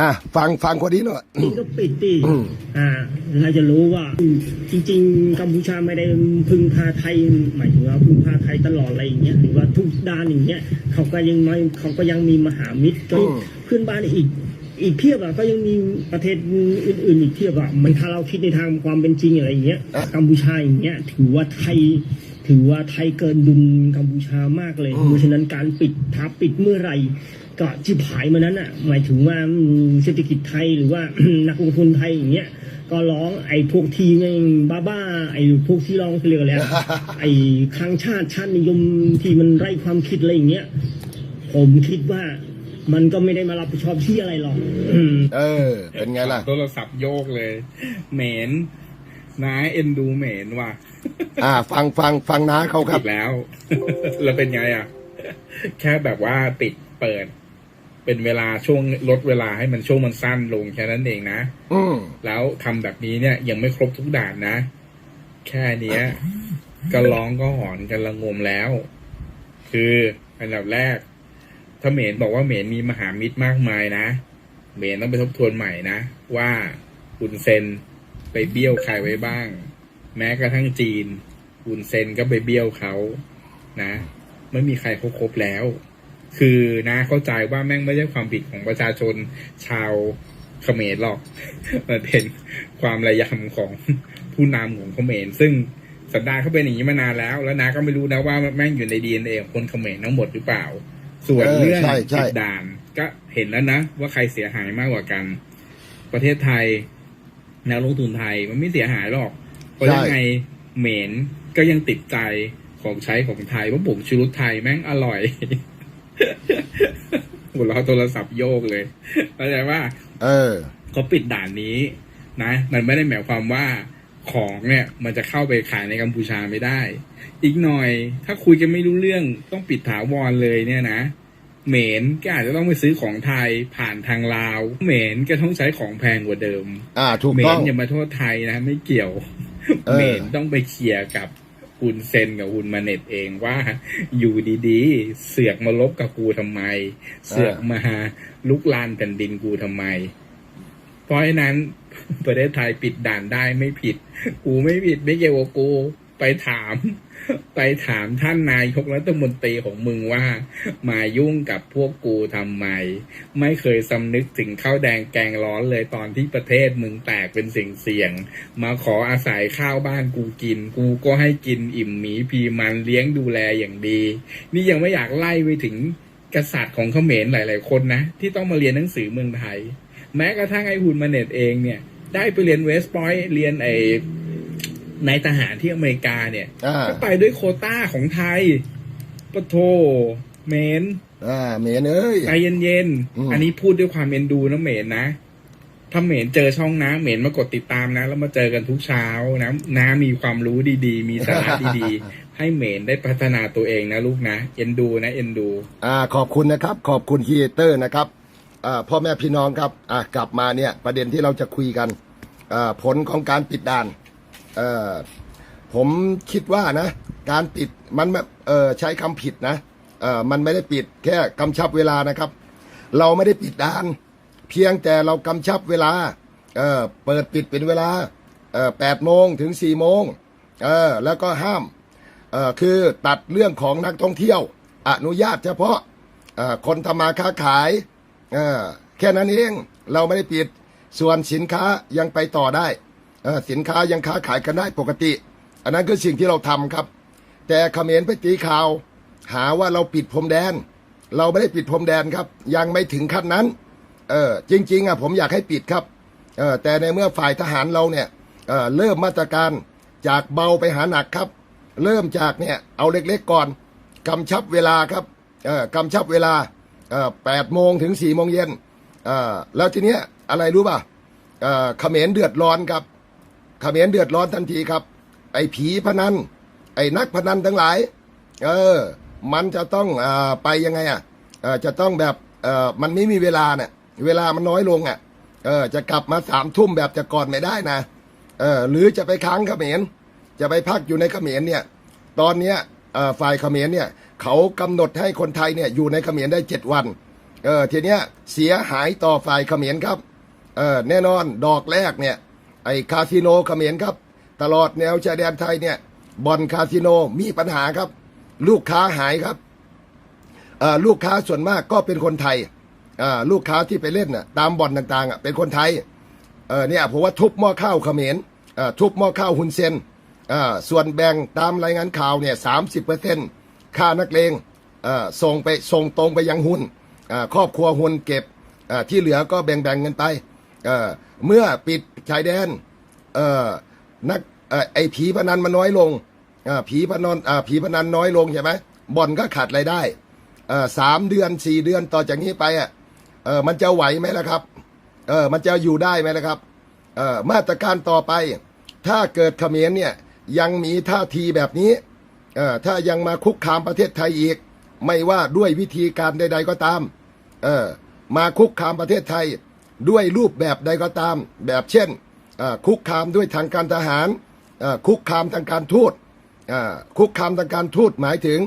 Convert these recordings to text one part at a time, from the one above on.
อะฟังฟังคนนี้หน่อยปิดก็ปิดดิอืมอ่าเราจะรู้ว่า จริง ๆ กัมพูชาไม่ได้พึ่งพาไทยหมายถึงว่าพึ่งพาไทยตลอดอะไรอย่างเงี้ยหรือว่าทุกด้านอย่างเงี้ยเขาก็ยังไม่เขาก็ยังมีมหามิตรก็อืมเพื่อนบ้านอีกอีกเพียบอะก็ยังมีประเทศอื่นๆอีกเพียบอะมันถ้าเราคิดในทางความเป็นจริงอะไรอย่างเงี้ยอะกัมพูชาอย่างเงี้ยถือว่าไทย ถือว่าไทยเกินดุลกัมพูชามากเลยอืมเพราะฉะนั้นการปิดทับปิดเมื่อไหร่ก็จิบหายมานั้นอะ หมายถึงว่าอืมเศรษฐกิจไทยหรือว่านักลงทุนไทยอย่างเงี้ยก็ร้องไอ้พวกทีไงบ้าบ้าๆไอ้พวกที่ร้องเขาเรียกอะไรอะไอ้ข้างชาติชาตินิยมที่มันไร้ความคิดอะไรอย่างเงี้ยผมคิดว่ามันก็ไม่ได้มารับผิดชอบที่อะไรหรอกอืมเออ เป็นไงล่ะโทรศัพท์โยกเลยเหม็นน้าเอ็นดูเหม็นว่ะ อ่า ฟังฟังฟังน้าเขาครับอีกแล้ว แล้วเป็นไงอะ แค่แบบว่าปิดเปิด เป็นเวลาช่วงลดเวลาให้มันช่วงมันสั้นลงแค่นั้นเองนะ อืมแล้วทำแบบนี้เนี่ย ยังไม่ครบทุกด่านนะ แค่เนี้ยก็ร้องก็หอนกันละงมแล้ว คืออันดับแรก ถ้าเหมนบอกว่าเหมนมีมหามิตรมากมายนะเหมนต้องไปทบทวนใหม่นะ ว่าอุนเซนไปเบี้ยวใครไว้บ้าง แม้กระทั่งจีนอุนเซนก็ไปเบี้ยวเขานะ ไม่มีใครเขาครบแล้ว คือนะเข้าใจว่าแม่งไม่ใช่ความผิดของประชาชนชาวเขมรหรอก มันเป็นความระยำของผู้นำของเขมรซึ่งสันดานเขาเป็นอย่างนี้มานานแล้ว แล้วนาก็ไม่รู้นะว่าแม่งอยู่ในดีเอ็นเอของคนเขมรทั้งหมดหรือเปล่า ส่วนเออเรื่องใช่ใช่ปิดด่าน ก็เห็นแล้วนะ ว่าใครเสียหายมากกว่ากัน ประเทศไทยนักลงทุนไทยมันไม่เสียหายหรอก เพราะยังไงเหมนก็ยังติดใจของใช้ของไทยเพราะผงชูรสไทยแม่งอร่อยหัวเราะโทรศัพท์โยกเลยเข้าใจว่า เออเขาปิดด่านนี้ นะ มันไม่ได้หมายความว่าของเนี่ย มันจะเข้าไปขายในกัมพูชาไม่ได้ อีกหน่อย ถ้าคุยกันไม่รู้เรื่องต้องปิดถาวรเลยเนี่ยนะเหมนก็อาจจะต้องไปซื้อของไทยผ่านทางลาวเหมนก็ต้องใช้ของแพงกว่าเดิม อ่าถูกเหมต้อนงอย่ามาโทษไทยนะ ไม่เกี่ยว เมนต้องไปเคลียร์กับคุณเซนกับคุณมาเน็ตเองว่าอยู่ดีๆ เสือกมาลบกับกูทำไม เสือกมาลุกลานแผ่นดินกูทำไม เพราะฉะนั้นประเทศไทยปิดด่านได้ไม่ผิด กูไม่ผิดไม่เกี่ยวกับกู ไปถาม ไปถามท่านนายกรัฐมนตรีของมึงว่า มายุ่งกับพวกกูทำไม ไม่เคยสำนึกถึงข้าวแดงแกงร้อนเลยตอนที่ประเทศมึงแตกเป็นสิ่งเสี่ยง มาขออาศัยข้าวบ้านกูกิน กูก็ให้กินอิ่มหมีพีมันเลี้ยงดูแลอย่างดี นี่ยังไม่อยากไล่ไปถึงกษัตริย์ของเขมรหลาย ๆ คนนะ ที่ต้องมาเรียนหนังสือเมืองไทย แม้กระทั่งไอ้หุ่นมาเน็ตเองเนี่ย ได้ไปเรียนเวสต์พอยต์เรียนไอ ในทหารที่อเมริกาเนี่ยอ่าก็ไปด้วยโควต้าของไทยปะโทเมนอ่าเมนเอ้ย ใจเย็นอืม ๆ อันนี้พูดด้วยความเอ็นดูนะเมนนะ ถ้าเมนเจอช่องน้ำเมนมากดติดตามนะ แล้วมาเจอกันทุกเช้านะน้ามีความรู้ดีๆ มีสาระดีๆ ให้เมนได้พัฒนาตัวเองนะลูกนะ เอ็นดูนะเอ็นดู อ่าขอบคุณนะครับ ขอบคุณครีเอเตอร์นะครับอ่าพ่อแม่พี่น้องครับอ่ากลับมาเนี่ยประเด็นที่เราจะคุยกันอ่าผลของการปิดด่าน เอ่อผมคิดว่านะ การปิดมันเออใช้คำผิดนะเอ่อมันไม่ได้ปิดแค่กำชับเวลานะครับ เราไม่ได้ปิดด่าน เพียงแต่เรากำชับเวลาเออเปิดปิดเป็นเวลาเอ่อแปดโมงถึงสี่โมงเออแล้วก็ห้ามเอ่อคือตัดเรื่องของนักท่องเที่ยว อนุญาตเฉพาะเอ่อคนทำมาค้าขายเออแค่นั้นเองเราไม่ได้ปิดส่วนสินค้ายังไปต่อได้ สินค้ายังค้าขายกันได้ปกติ อันนั้นคือสิ่งที่เราทำครับ แต่เขมรไปตีข่าว หาว่าเราปิดพรมแดน เราไม่ได้ปิดพรมแดนครับ ยังไม่ถึงขั้นนั้น เออจริง ๆอะผมอยากให้ปิดครับเออแต่ในเมื่อฝ่ายทหารเราเนี่ยเออเริ่มมาตรการจากเบาไปหาหนักครับ เริ่มจากเนี่ยเอาเล็กๆก่อนกำชับเวลาครับเออกำชับเวลาเออแปดโมงถึงสี่โมงเย็นเออแล้วทีเนี้ยอะไรรู้ป่ะเออเขมรเดือดร้อนครับ เขมรเดือดร้อนทันทีครับ ไอ้ผีพนัน ไอ้นักพนันทั้งหลาย เออ มันจะต้องอไปยังไงอะเออจะต้องแบบเออมันไม่มีเวลาเนี่ยเวลามันน้อยลงอะเออจะกลับมาสามทุ่มแบบแต่ก่อนไม่ได้นะเออหรือจะไปค้างเขมรจะไปพักอยู่ในเขมรเนี่ย ตอนเนี้ยฝ่ายเขมรเนี่ย เขากำหนดให้คนไทยเนี่ยอยู่ในเขมรได้เจ็ดวันเออทีเนี้ยเสียหายต่อฝ่ายเขมรครับเออแน่นอนดอกแรกเนี่ย ไอ้คาสิโนเขมรครับ ตลอดแนวชายแดนไทยเนี่ยบ่อนคาสิโนมีปัญหาครับ ลูกค้าหายครับลูกค้าส่วนมากก็เป็นคนไทยลูกค้าที่ไปเล่นน่ะตามบ่อนต่างๆเป็นคนไทยเเนี่ยผมว่าทุบหม้อข้าวเขมรทุบหม้อข้าวฮุนเซนส่วนแบ่งตามรายงานข่าวเนี่ยสามสิบเปอร์เซ็นต์ค่านักเลงส่งไปส่งตรงไปยังหุนครอบครัวหุนเก็บที่เหลือก็แบ่งๆเงินไป เออเมื่อปิดชายแดนเออนักเออไอผีพนันมันน้อยลงอผีพนันอผีพนันน้อยลงใช่ไหมบ่อนก็ขาดรายได้เออสามเดือนสี่เดือนต่อจากนี้ไปอะเออมันจะไหวไหมล่ะครับเออมันจะอยู่ได้ไหมล่ะครับเออมาตรการต่อไป ถ้าเกิดเขมรเนี่ยยังมีท่าทีแบบนี้เออถ้ายังมาคุกคามประเทศไทยอีก ไม่ว่าด้วยวิธีการใด ๆก็ตามเออมาคุกคามประเทศไทย ด้วยรูปแบบใดก็ตาม แบบเช่นคุกคามด้วยทางการทหารคุกคามทางการทูตคุกคามทางการทูตหมายถึง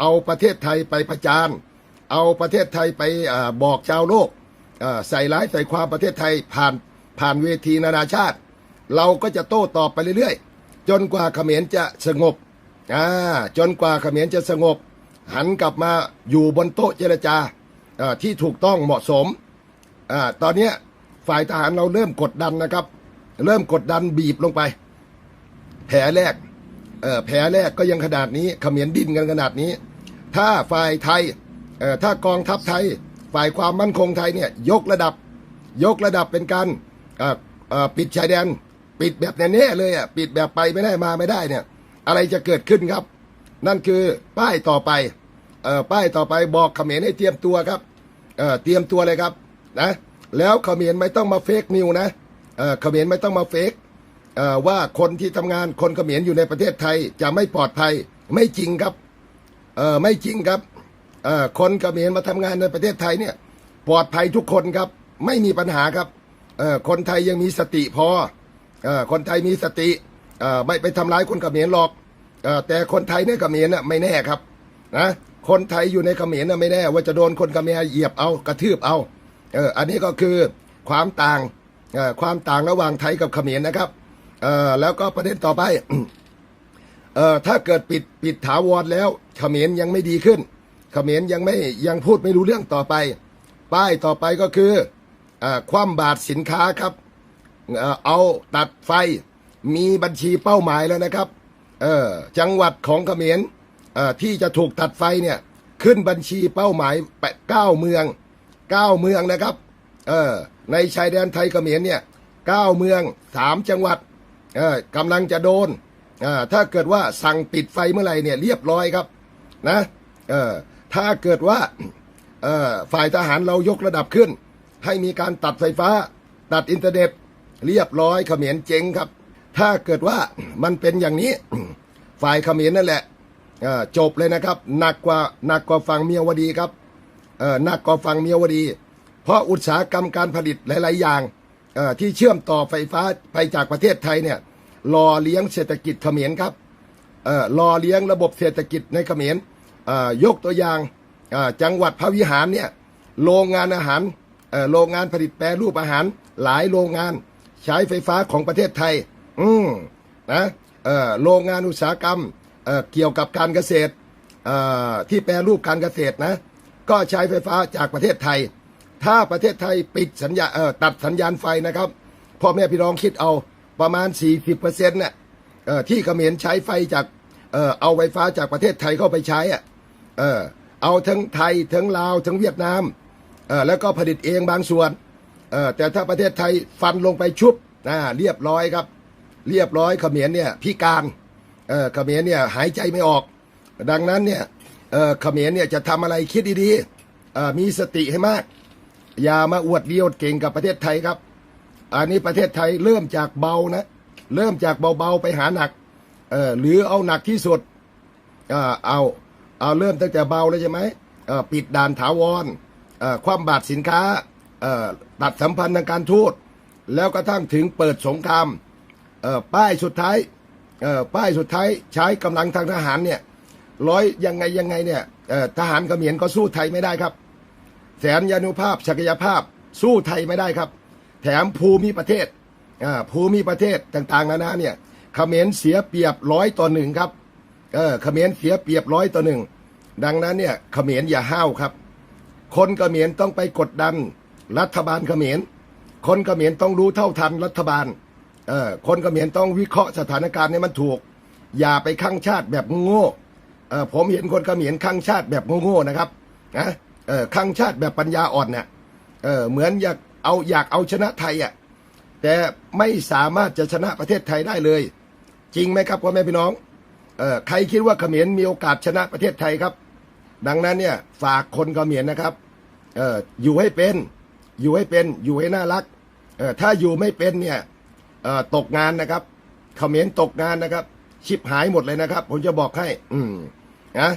เอาประเทศไทยไปประจานเอาประเทศไทยไปอบอกชาวโลกใส่ร้ายใส่ความประเทศไทยผ่านผ่านเวทีนานาชาติ เราก็จะโต้ตอบไปเรื่อยๆ จนกว่าเขมรจะสงบจนกว่าเขมรจะสงบ หันกลับมาอยู่บนโต๊ะเจรจาที่ถูกต้องเหมาะสม อ่าตอนเนี้ยฝ่ายทหารเราเริ่มกดดันนะครับ เริ่มกดดันบีบลงไป แผลแรกเอ่อแผลแรกก็ยังขนาดนี้เขมรดินกันขนาดนี้ ถ้าฝ่ายไทยเอ่อถ้ากองทัพไทย ฝ่ายความมั่นคงไทยเนี่ยยกระดับ ยกระดับเป็นการเอ่อปิดชายแดน ปิดแบบแน่ๆเลยอะปิดแบบไปไม่ได้มาไม่ได้เนี่ย อะไรจะเกิดขึ้นครับ นั่นคือป้ายต่อไปเอ่อป้ายต่อไปบอกเขมรให้เตรียมตัวครับเอ่อเตรียมตัวเลยครับ นะ แล้วเขมรไม่ต้องมาเฟกนิวนะเขมรไม่ต้องมาเฟกว่าคนที่ทำงานคนเขมรอยู่ในประเทศไทยจะไม่ปลอดภัยไม่จริงครับไม่จริงครับคนเขมรมาทำงานในประเทศไทยเนี่ยปลอดภัยทุกคนครับ ไม่มีปัญหาครับคนไทยยังมีสติพออคนไทยมีสติไม่ไปทำร้ายคนเขมรหรอกอแต่คนไทยเนี่ยเขมรน่ะไม่แน่ครับนะคนไทยอยู่ในเขมรน่ะไม่แน่ว่าจะโดนคนเขมรเหยียบเอากระทืบเอา เอออันนี้ก็คือความต่างเอ่อความต่างระหว่างไทยกับเขมรนะครับเอ่อแล้วก็ประเด็นต่อไปเอ่อถ้าเกิดปิดปิดถาวรแล้วเขมรยังไม่ดีขึ้น เขมรยังไม่ยังพูดไม่รู้เรื่องต่อไป ป้ายต่อไปก็คือเอ่อคว่ำบาตรสินค้าครับเอ่อเอาตัดไฟมีบัญชีเป้าหมายแล้วนะครับเออจังหวัดของเขมรเอ่อที่จะถูกตัดไฟเนี่ยขึ้นบัญชีเป้าหมายแปดเก้าเมือง เก้าเมืองนะครับ เออในชายแดนไทยเขมรเนี่ยเก้าเมืองสามจังหวัดเออกำลังจะโดนเออถ้าเกิดว่าสั่งปิดไฟเมื่อไหร่เนี่ยเรียบร้อยครับนะเออถ้าเกิดว่าเอ่อฝ่ายทหารเรายกระดับขึ้น ให้มีการตัดไฟฟ้า ตัดอินเทอร์เน็ตเรียบร้อยเขมรเจ๊งครับ ถ้าเกิดว่ามันเป็นอย่างนี้ฝ่ายเขมรนั่นแหละอ่อจบเลยนะครับหนักกว่าหนักกว่าฝั่งเมียวดีครับ นักกอฟังเมียวดี เพราะอุตสาหกรรมการผลิตหลาย ๆ อย่างเอ่อที่เชื่อมต่อไฟฟ้าไปจากประเทศไทยเนี่ยรอเลี้ยงเศรษฐกิจเขมรครับเอ่อรอเลี้ยงระบบเศรษฐกิจในเขมรเอ่อยกตัวอย่างเอ่อจังหวัดพระวิหารเนี่ยโรงงานอาหารเอ่อโรงงานผลิตแปรรูปอาหารหลายโรงงานใช้ไฟฟ้าของประเทศไทย อืมนะเอ่อโรงงานอุตสาหกรรมเอ่อเกี่ยวกับการเกษตรเอ่อที่แปรรูปการเกษตรนะ ก็ใช้ไฟฟ้าจากประเทศไทย ถ้าประเทศไทยปิดสัญญาเอ่อตัดสัญญาณไฟนะครับพ่อแม่พี่น้องคิดเอาประมาณ 40%เนี่ยเอ่อที่เขมรใช้ไฟจากเอ่อเอาไฟฟ้าจากประเทศไทยเข้าไปใช้อะเออเอาทั้งไทยทั้งลาวทั้งเวียดนามเออแล้วก็ผลิตเองบางส่วนเออแต่ถ้าประเทศไทยฟันลงไปชุบอ่าเรียบร้อยครับ เรียบร้อยเขมรเนี่ยพิการเออเขมรเนี่ยหายใจไม่ออก ดังนั้นเนี่ย เออขมรเนี่ยจะทำอะไรคิดดีๆมีสติให้มาก อย่ามาอวดดีอวดเก่งกับประเทศไทยครับ อันนี้ประเทศไทยเริ่มจากเบานะ เริ่มจากเบาๆไปหาหนักเออหรือเอาหนักที่สุดเอาเอาเริ่มตั้งแต่เบาแล้วใช่ไหมปิดด่านถาวรความบาดสินค้าตัดสัมพันธ์ทางการทูตแล้วกระทั่งถึงเปิดสงครามป้ายสุดท้ายป้ายสุดท้ายใช้กำลังทางทหารเนี่ย ร้อยยังไงยังไงเนี่ยทหารเขมรก็สู้ไทยไม่ได้ครับ แสนยานุภาพศักยภาพสู้ไทยไม่ได้ครับ แถมภูมิประเทศภูมิประเทศต่างๆนานาเนี่ยเขมรเสียเปรียบร้อยต่อหนึ่งครับเออเขมรเสียเปรียบร้อยต่อหนึ่งดังนั้นเนี่ยเขมรอย่าห้าวครับ คนเขมรต้องไปกดดันรัฐบาลเขมร คนเขมรต้องรู้เท่าทันรัฐบาลเออคนเขมรต้องวิเคราะห์สถานการณ์ให้มันถูก อย่าไปข้างชาติแบบโง่ เออผมเห็นคนเขมรข้างชาติแบบโง่ๆนะครับนะเออข้างชาติแบบปัญญาอ่อนเนี่ยเออเหมือนอยากเอาอยากเอาชนะไทยอะแต่ไม่สามารถจะชนะประเทศไทยได้เลย จริงไหมครับพ่อแม่พี่น้องเออใครคิดว่าเขมรมีโอกาสชนะประเทศไทยครับ ดังนั้นเนี่ยฝากคนเขมรนะครับเอออยู่ให้เป็น อยู่ให้เป็นอยู่ให้น่ารักเออถ้าอยู่ไม่เป็นเนี่ยเออตกงานนะครับเขมรตกงานนะครับ ชิบหายหมดเลยนะครับ ผมจะบอกให้ อืมนะ